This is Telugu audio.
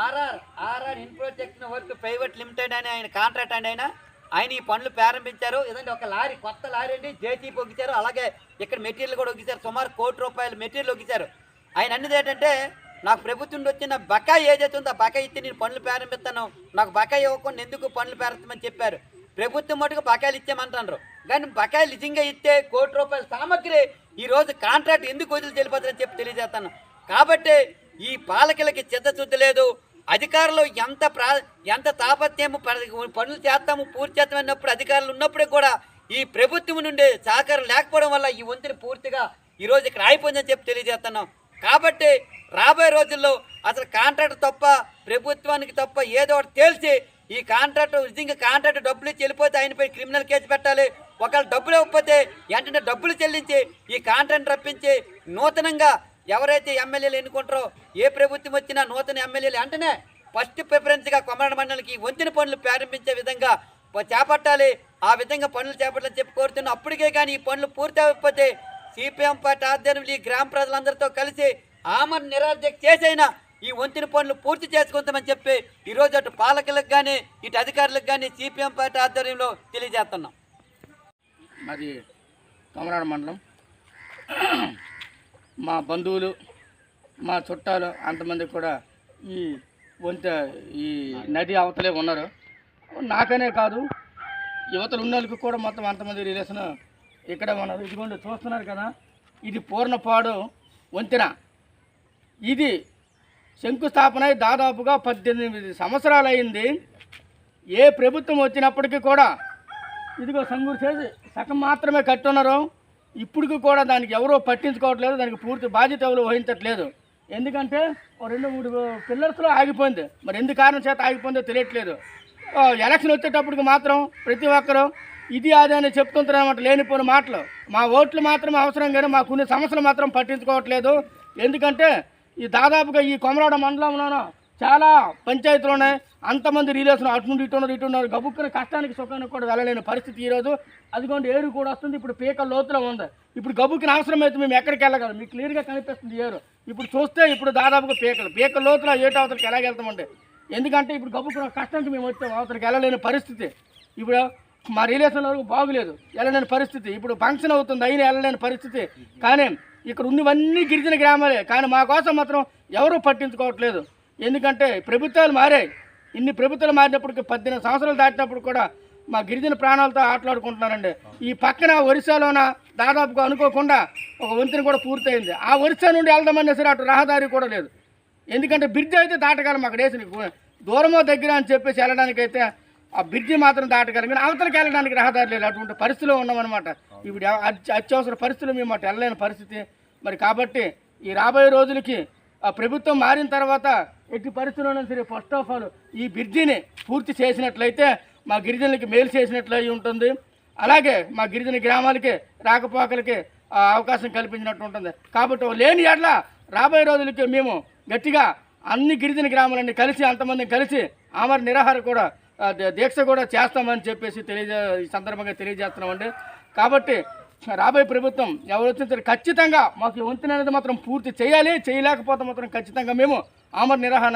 ఆర్ఆర్ ఆర్ఆర్ ఇన్ప్రోజెక్షన్ వర్క్ ప్రైవేట్ లిమిటెడ్ అని ఆయన కాంట్రాక్ట్ అండి ఆయన. ఆయన ఈ పనులు ప్రారంభించారు. ఏదంటే ఒక లారీ కొత్త లారీ అండి. జేసీపీ ఒగ్గించారు అలాగే ఇక్కడ మెటీరియల్ కూడా ఒగ్గించారు సుమారు కోటి రూపాయల మెటీరియల్ ఒగ్గించారు ఆయన అన్నది ఏంటంటే నాకు ప్రభుత్వం నుండి వచ్చిన బకాయి ఏదైతే ఉందో బకాయి ఇచ్చి నేను పనులు ప్రారంభిస్తాను. నాకు బకాయి ఇవ్వకుండా ఎందుకు పనులు ప్రారంభిస్తామని చెప్పారు. ప్రభుత్వం మటుకు బకాయిలు ఇచ్చామంటారు కానీ బకాయిలు నిజంగా ఇస్తే కోటి రూపాయల సామగ్రి ఈ రోజు కాంట్రాక్ట్ ఎందుకు వదిలి తెలిపోతుందని చెప్పి తెలియజేస్తాను. కాబట్టి ఈ పాలకులకి చిత్తశుద్ధి లేదు. అధికారులు ఎంత ప్రా ఎంత తాపత్యము పనులు చేస్తాము పూర్తి చేస్తామన్నప్పుడు అధికారులు ఉన్నప్పుడు కూడా ఈ ప్రభుత్వం నుండి సహకారం లేకపోవడం వల్ల ఈ వంతుని పూర్తిగా ఈ ఇక్కడ ఆగిపోయిందని చెప్పి తెలియజేస్తున్నాం. కాబట్టి రాబోయే రోజుల్లో అసలు కాంట్రాక్ట్ తప్ప ప్రభుత్వానికి తప్ప ఏదో ఒకటి తేల్చి ఈ కాంట్రాక్ట్ నిజంగా కాంట్రాక్ట్ డబ్బులు ఇచ్చి వెళ్ళిపోతే ఆయనపై క్రిమినల్ కేసు పెట్టాలి. ఒకవేళ డబ్బులు ఇవ్వకపోతే వెంటనే డబ్బులు చెల్లించి ఈ కాంట్రాక్ట్ రప్పించి నూతనంగా ఎవరైతే ఎమ్మెల్యేలు ఎన్నుకుంటారో ఏ ప్రభుత్వం వచ్చినా నూతన ఎమ్మెల్యేలు వెంటనే ఫస్ట్ ప్రిఫరెన్స్గా కొమరణ మండలికి వంతెన పనులు ప్రారంభించే విధంగా చేపట్టాలి. ఆ విధంగా పనులు చేపట్టాలని చెప్పి కోరుతున్నా అప్పటికే కానీ ఈ పనులు పూర్తి అవ్వకపోతే సిపిఎం పార్టీ ఆధ్వర్యంలో ఈ గ్రామ ప్రజలందరితో కలిసి ఆమరణ నిరాధ్యత చేసైనా ఈ వంతెన పనులు పూర్తి చేసుకుంటామని చెప్పి ఈరోజు అటు పాలకులకు కానీ ఇటు అధికారులకు కానీ సిపిఎం పార్టీ ఆధ్వర్యంలో తెలియజేస్తున్నాం. మరి కొమరాడ మండలం మా బంధువులు మా చుట్టాలు అంతమంది కూడా ఈ వంత ఈ నది అవతలే ఉన్నారు. నాకనే కాదు యువతలు ఉన్న వాళ్ళకి కూడా మొత్తం అంతమంది రిలేషన్ ఇక్కడే ఉన్నారు. ఇదిగోండి చూస్తున్నారు కదా ఇది పూర్ణపాడు వంతెన. ఇది శంకుస్థాపన అయి దాదాపుగా పద్దెనిమిది సంవత్సరాలు అయింది. ఏ ప్రభుత్వం వచ్చినప్పటికీ కూడా ఇదిగో సంగూరు చేసి సగం మాత్రమే కట్టున్నారు. ఇప్పటికి కూడా దానికి ఎవరో పట్టించుకోవట్లేదు దానికి పూర్తి బాధ్యత ఎవరు వహించట్లేదు. ఎందుకంటే ఓ రెండు మూడు పిల్లర్స్లో ఆగిపోయింది. మరి ఎందుకు కారణం చేత ఆగిపోయిందో తెలియట్లేదు. ఎలక్షన్ వచ్చేటప్పటికి మాత్రం ప్రతి ఒక్కరూ ఇది అదే అని చెప్తుంటారన్నమాట లేనిపోయిన మాటలు. మా ఓట్లు మాత్రం అవసరం కానీ మా కొన్ని సమస్యలు మాత్రం పట్టించుకోవట్లేదు. ఎందుకంటే ఈ దాదాపుగా ఈ కొమరాడ మండలంలోనూ చాలా పంచాయతీలు ఉన్నాయి. అంతమంది రిలేషన్ అటు నుండి ఇటు ఉన్నారు ఇటు ఉన్నారు. గబుక్కున కష్టానికి సుఖానికి కూడా వెళ్ళలేని పరిస్థితి ఈరోజు. అదిగోండి ఏరు కూడా వస్తుంది. ఇప్పుడు పీక లోతులో ఉంది. ఇప్పుడు గబుక్కున అవసరం అయితే మేము ఎక్కడికి వెళ్ళగలం? మీకు క్లియర్గా కనిపిస్తుంది ఏరు. ఇప్పుడు చూస్తే ఇప్పుడు దాదాపుగా పీకలు. పీక లోతులో ఏటు అవతలకి ఎలాగెళ్తామండి ఎందుకంటే ఇప్పుడు గబుక్కున కష్టానికి మేము వచ్చాము అవతలకి వెళ్ళలేని పరిస్థితి. ఇప్పుడు మా రిలేషన్ వరకు బాగులేదు. వెళ్ళలేని పరిస్థితి. ఇప్పుడు ఫంక్షన్ అవుతుంది అయినా వెళ్ళలేని పరిస్థితి. కానీ ఇక్కడ ఉన్నవన్నీ గిరిజన గ్రామాలే. కానీ మా కోసం మాత్రం ఎవరూ పట్టించుకోవట్లేదు. ఎందుకంటే ప్రభుత్వాలు మారాయి. ఇన్ని ప్రభుత్వాలు మారినప్పటికీ పద్దెనిమిది సంవత్సరాలు దాటినప్పుడు కూడా మా గిరిజన ప్రాణాలతో ఆటలాడుకుంటున్నారండి. ఈ పక్కన ఒరిస్సాలోన దాదాపుగా అనుకోకుండా ఒక వంతెన కూడా పూర్తయింది. ఆ ఒరిస్సా నుండి వెళ్దామన్నా సరే అటు రహదారి కూడా లేదు. ఎందుకంటే బ్రిడ్జ్ అయితే దాటగలం అక్కడ వేసిన దూరమో దగ్గర అని చెప్పేసి వెళ్ళడానికైతే ఆ బ్రిడ్జి మాత్రం దాటగలం. కానీ అవతలకి వెళ్ళడానికి రహదారి లేదు. అటువంటి పరిస్థితిలో ఉన్నామన్నమాట. ఇప్పుడు అత్యవసర పరిస్థితులు మేము అటు వెళ్ళలేని పరిస్థితి. మరి కాబట్టి ఈ రాబోయే రోజులకి ప్రభుత్వం మారిన తర్వాత ఎట్టి పరిస్థితుల్లోనూ సరే ఫస్ట్ ఆఫ్ ఆల్ ఈ బ్రిడ్జిని పూర్తి చేసినట్లయితే మా గిరిజనులకి మేలు చేసినట్లు అయి ఉంటుంది. అలాగే మా గిరిజన గ్రామాలకి రాకపోకలకి అవకాశం కల్పించినట్టు ఉంటుంది. కాబట్టి ఓ లేని ఎడ్ల రాబోయే రోజులకి మేము గట్టిగా అన్ని గిరిజన గ్రామాలన్నీ కలిసి అంతమందిని కలిసి ఆమర నిరాహార కూడా దీక్ష కూడా చేస్తామని చెప్పేసి తెలియజే ఈ సందర్భంగా తెలియజేస్తున్నామండి. కాబట్టి రాబోయే ప్రభుత్వం ఎవరు వచ్చినా సరే ఖచ్చితంగా మాకు వంతెన అనేది మాత్రం పూర్తి చేయాలి చేయలేకపోతే మాత్రం ఖచ్చితంగా మేము ఆమర నిరాహార